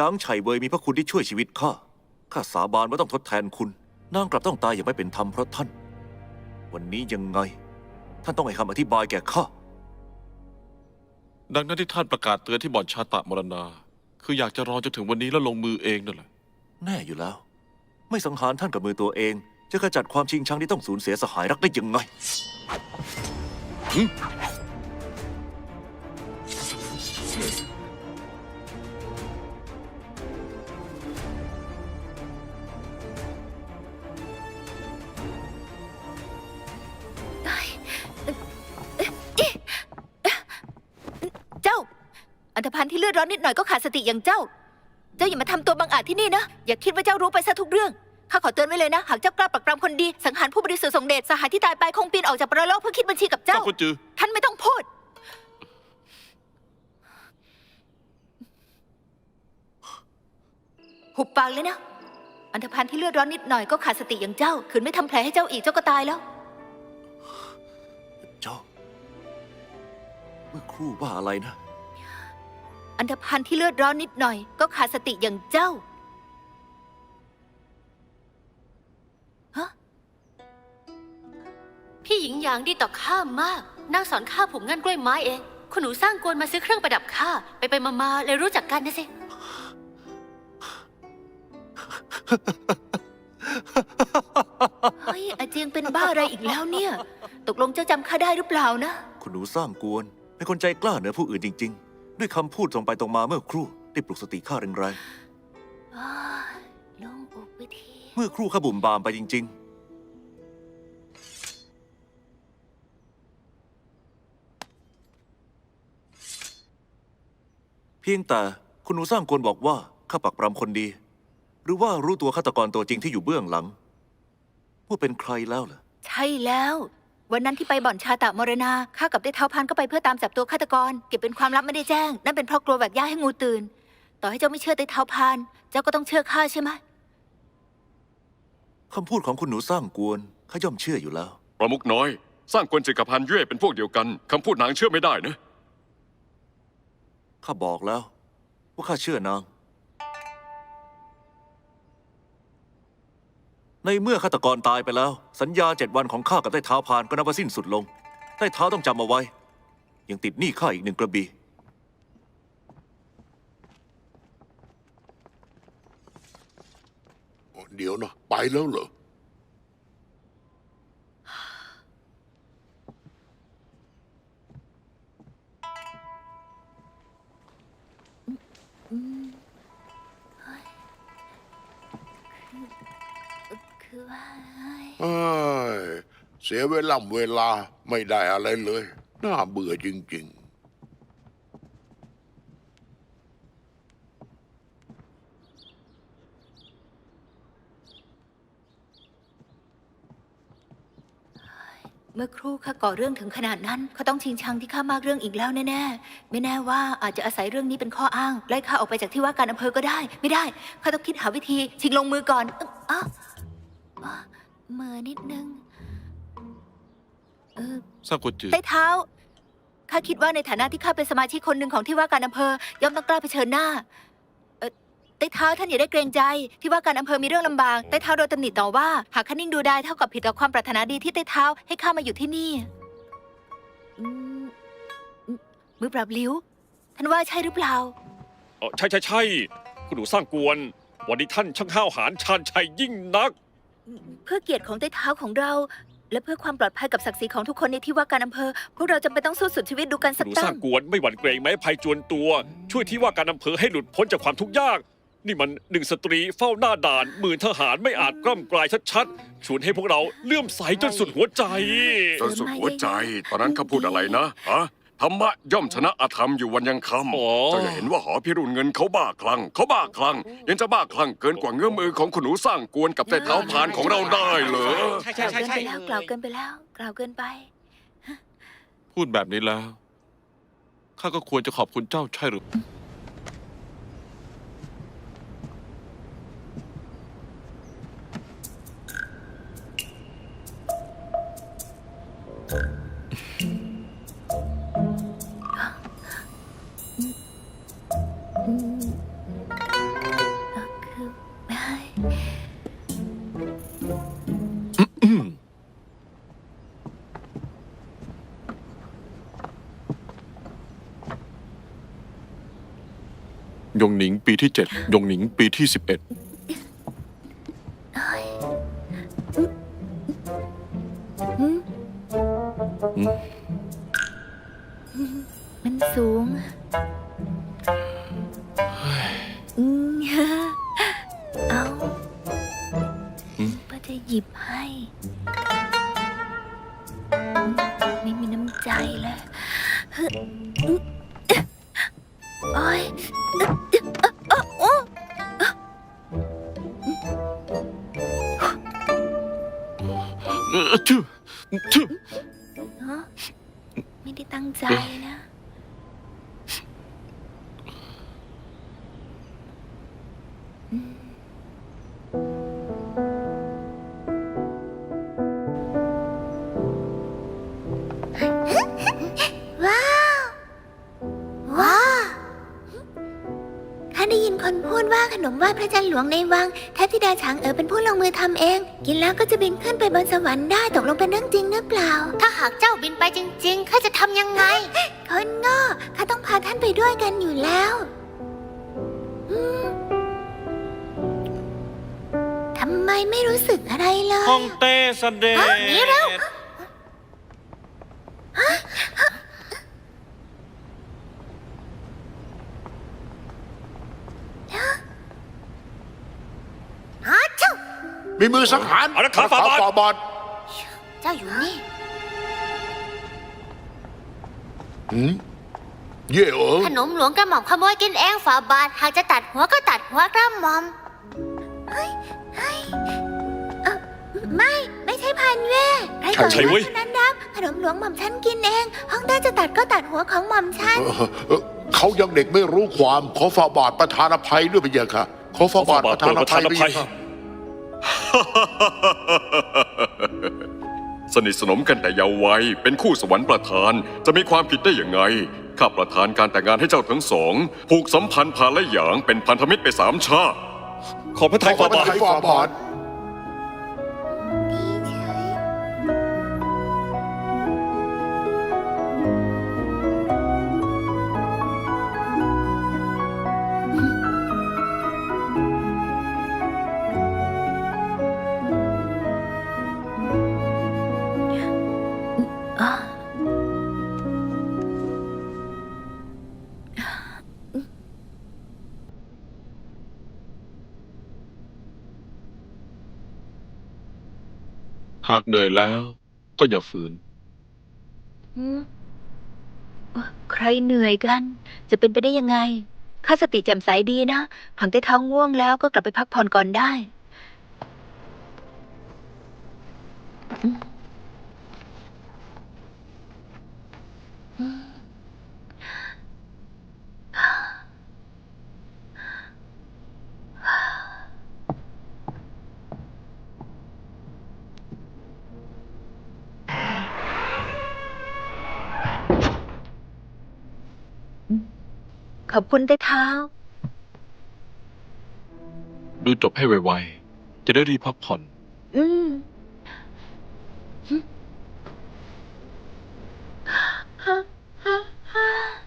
ยางไฉเวยมีพระคุณที่ช่วยชีวิตข้า ข้าสาบานว่าต้องทดแทนคุณ นางกลับต้องตายอย่างไม่เป็นธรรมเพราะท่าน วันนี้ยังไง ท่านต้องให้คำอธิบายแก่ข้า ดังนั้นที่ท่านประกาศเตือนที่บ่อนชาตะมรณา คืออยากจะรอจนถึงวันนี้แล้วลงมือเองนั่นแหละ แน่อยู่แล้ว ไม่สังหารท่านกับมือตัวเอง จะขจัดความชิงชังที่ต้องสูญเสียสหายรักได้ยังไง อันธพาลที่เลือดร้อนนิดหน่อยก็ขาดสติอย่างเจ้า เจ้าอย่ามาทำตัวบังอาจที่นี่นะ อย่าคิดว่าเจ้ารู้ไปซะทุกเรื่อง ข้าขอเตือนไว้เลยนะ หากเจ้ากล้าปรักปรำคนดี สังหารผู้บริสุทธิ์ทรงเดชสหายที่ตายไปคงปีนออกจากปรโลกเพื่อคิดบัญชีกับเจ้าเจ้ากุจือ ท่านไม่ต้องพูด หุบปากเลยนะ อันธพาลที่เลือดร้อนนิดหน่อยก็ขาดสติอย่างเจ้า ขืนไม่ทำแผลให้เจ้าอีกเจ้าก็ตายแล้ว เจ้า เมื่อครู่ว่าอะไรนะ อันธพาลที่เลือดร้อนนิดหน่อย ก็ขาดสติอย่างเจ้าฮะพี่หญิงหยางดีต่อข้ามาก นางสอนข้าผูกง่านกล้วยไม้เอง คุณหนูสร้างกวนมาซื้อเครื่องประดับข้าไปไปมามาเลยรู้จักกันนะสิ เฮ้ยอาเจียงเป็นบ้าอะไรอีกแล้วเนี่ย ตกลงเจ้าจำข้าได้หรือเปล่านะ คุณหนูสร้างกวนเป็นคนใจกล้าเหนือผู้อื่นจริง ๆ ด้วยคำพูดตรงไปตรงมาเมื่อครู่ได้ปลุกสติข้าแรงอ้ายโลงอกไปทีๆเมื่อครู่ข้าบุ่มบามไปจริง ๆ เพียงแต่คุณหนูสร้างกวนบอกว่าข้าปักปรำคนดี หรือว่ารู้ตัวฆาตกรตัวจริงที่อยู่เบื้องหลัง ว่าเป็นใครแล้วเหรอใช่แล้ว วันนั้นที่ไปบ่อนชาตะมรณาข้ากับได้เท้าพันก็ไปเพื่อตามจับตัวฆาตกร เก็บเป็นความลับไม่ได้แจ้ง นั่นเป็นเพราะกลัวแหวกย่าให้งูตื่น ต่อให้เจ้าไม่เชื่อได้เท้าพานเจ้าก็ต้องเชื่อข้าใช่ไหมคำพูดของคุณหนูสร้างกวนข้าย่อมเชื่ออยู่แล้ว ประมุกน้อย สร้างกวนจักรพันธ์เย่เป็นพวกเดียวกันคำพูดนางเชื่อไม่ได้นะ ข้าบอกแล้ว ว่าข้าเชื่อนาง ในเมื่อฆาตกรตายไปแล้ว สัญญาเจ็ดวันของข้ากับได้เท้าพานก็นับว่าสิ้นสุดลง ได้เท้าต้องจำเอาไว้ ยังติดหนี้ข้าอีกหนึ่งกระบี่เดี๋ยวนะไปแล้วเหรอ เอ้ยเสียเวลาเวลาไม่ได้อะไรเลย น่าเบื่อจริงเมื่อครู่ข้าก่อเรื่องถึงขนาดนั้นเขาต้องชิงชังที่ข้ามากเรื่องอีกแล้วแน่ๆ ไม่แน่ว่าอาจจะอาศัยเรื่องนี้เป็นข้ออ้าง ไล่ข้าออกไปจากที่ว่าการอำเภอก็ได้ ไม่ได้ข้าต้องคิดหาวิธีชิงลงมือก่อนเอ้ออะ อะเมื่อนิดนึง เออสร้างกุจือใต้เท้า ข้าคิดว่าในฐานะที่ข้าเป็นสมาชิกคนหนึ่งของที่ว่าการอำเภอย่อมต้องกล้าเผชิญหน้า เออใต้เท้าท่านอย่าได้เกรงใจ ที่ว่าการอำเภอมีเรื่องลำบากใต้เท้าโดนตำหนิต่อว่า หากข้านิ่งดูได้เท่ากับผิดต่อความปรารถนาดีที่ใต้เท้าให้ข้ามาอยู่ที่นี่อืมอืมมือปราบลิ้ว ท่านว่าใช่หรือเปล่า เออใช่ใช่ใช่คุณหนูสร้างกวน วันนี้ท่านช่างห้าวหาญชาญชัยยิ่งนัก เพื่อเกียรติของใต้เท้าของเรา และเพื่อความปลอดภัยกับศักดิ์ศรีของทุกคนในที่ว่าการอำเภอ พวกเราจำเป็นต้องสู้สุดชีวิตดูกันคุสัณกหนูสตั้ร้างงกวนไม่หวั่นเกรงแม้ภัยจวนตัว ช่วยที่ว่าการอำเภอให้หลุดพ้นจากความทุกข์ยาก นี่มันหนึ่งสตรีเฝ้าหน้าด่านหมื่นทหารไม่อาจกล้ำกลายชัดๆชวนให้พวกเราเลื่อมใสจนสุดหัวใจ จนสุดหัวใจ ตอนนั้นเขาพูดอะไรนะ ฮะ ธรรมะย่อมชนะอธรรมอยู่วันยังค่อ๋อำเจ้าอย่าเห็นว่าหอพิรุณเงินเขาบ้าคลั่งเขาบ้าคลั่งยังจะบ้าคลั่งเกินกว่าเงื้อมือของคุณหนูสร้างกวนกับแต่เท้าพานของเราได้เหรอใช่กล่าวเกินไปแล้วกล่าวเกินไปแล้ว กล่าวเกินไป พูดแบบนี้แล้ว ข้าก็ควรจะขอบคุณเจ้าใช่หรือ ยงหนิงปีที่เจ็ดยงหนิงปีที่สิบเอ็ดมันสูง จะหยิบให้ ไม่มีน้ำใจเลยโอ้ยเออชื่อชื่อฮะไม่ได้ตั้งใจนะ ว้าว ว้าว ข้าได้ยินคนพูดว่าขนมไหว้พระจันทร์หลวงในวังเทพธิดาช้างเอ๋อเป็นผู้ลงมือทำเอง กินแล้วก็จะบินขึ้นไปบนสวรรค์ได้ตกลงเป็นเรื่องจริงหรือเปล่า ถ้าหากเจ้าบินไปจริงๆ ข้าจะทำยังไง คนโง่ข้าต้องพาท่านไปด้วยกันอยู่แล้วอืมทำไมไม่รู้สึกอะไรเลย ฮ่องเต้เสด็จฮะหนีเร็ว มีมือสังหารอารักขาฝ่าบาท ฝ่าบาทเจ้าอยู่นี่หืมเย่เอ๋อขนมหลวงกระหม่อมขโมยกินเองฝาบาท หากจะตัดหัวก็ตัดหัวกระหม่อมไม่ ไม่ใช่พันเว่ใครใช่ใช่เว้ยเท่านั้นรับขนมหลวงหม่อมฉันกินเอง ห้องเต้จะตัดก็ตัดหัวของหม่อมฉัน เออเออเขายังเด็กไม่รู้ความขอฝ่าบาทประธานอภัยด้วยเป็นยังค่ะขอฝ่าบาทประธานอภัยขอฝ่าบาทด้วยประธานอภัยค่ะ สนิทสนมกันแต่เยาว์วัยเป็นคู่สวรรค์ประธานจะมีความผิดได้อย่างไง ข้าประธานการแต่งงานให้เจ้าทั้งสองผูกสัมพันธ์พาและหยางเป็นพันธมิตรไปสามชาติขอพระทัยขอระบาททานฝ่าบาท หากเหนื่อยแล้ว ก็อย่าฝืนอืมใครเหนื่อยกัน จะเป็นไปได้ยังไงข้าสติแจ่มใสดีนะผังใต้เท้างง่วงแล้วก็กลับไปพักผ่อนก่อนได้อืม ขอบคุณได้เท้า ดูจบให้ไวๆ จะได้รีพักผ่อน อืมฮะฮะฮะ